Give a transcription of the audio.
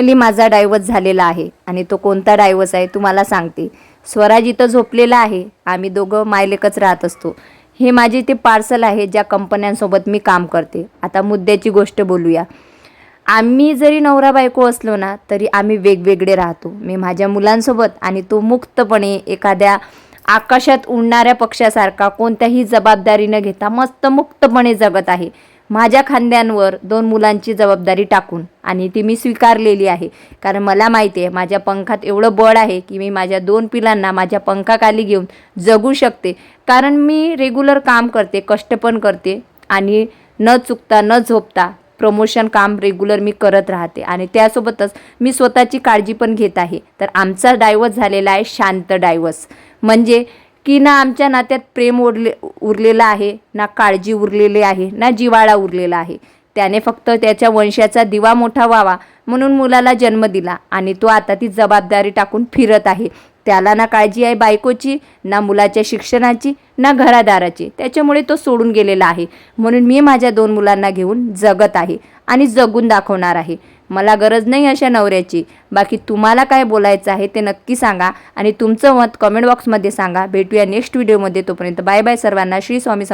Finally माझा diverse झालेला आहे आणि तो कोणता डायव्हर्स आहे तुम्हाला सांगते. स्वराज इथं झोपलेला आहे. आम्ही दोघं मायलेकच राहत असतो. हे माझे ते पार्सल आहे ज्या कंपन्यांसोबत मी काम करते. आता मुद्द्याची गोष्ट बोलूया. आम्ही जरी नवरा बायको असलो ना तरी आम्ही वेगवेगळे राहतो. मी माझ्या मुलांसोबत आणि तो मुक्तपणे एखाद्या आकाशात उडणाऱ्या पक्षासारखा कोणत्याही जबाबदारी न घेता मस्त मुक्तपणे जगत आहे. माझ्या खांद्यांवर दोन मुलांची जबाबदारी टाकून आणि ती मी स्वीकारलेली आहे. कारण मला माहिती आहे माझ्या पंखात एवढं बळ आहे की मी माझ्या दोन पिलांना माझ्या पंखाखाली घेऊन जगू शकते. कारण मी रेग्युलर काम करते कष्ट पण करते आणि न चुकता न झोपता प्रमोशन काम रेग्युलर मी करत राहते. आणि त्यासोबतच मी स्वतःची काळजी पण घेत आहे. तर आमचा डायवर्स झालेला आहे शांत डायवर्स म्हणजे की ना आमच्या नात्यात प्रेम उरले उरलेलं आहे ना काळजी उरलेली आहे ना जिवाळा उरलेला आहे. त्याने फक्त त्याच्या वंशाचा दिवा मोठा व्हावा म्हणून मुलाला जन्म दिला आणि तो आता ती जबाबदारी टाकून फिरत आहे. त्याला ना काळजी आहे बायकोची ना मुलाच्या शिक्षणाची ना घरादाराची. त्याच्यामुळे तो सोडून गेलेला आहे. म्हणून मी माझ्या दोन मुलांना घेऊन जगत आहे आणि जगून दाखवणार आहे. मला गरज नाही अशा नवऱ्याची. बाकी तुम्हाला काय बोलायचं आहे ते नक्की सांगा आणि तुमचं मत कमेंट बॉक्समध्ये सांगा. भेटूया नेक्स्ट व्हिडिओमध्ये तोपर्यंत बाय बाय सर्वांना. श्री स्वामी सम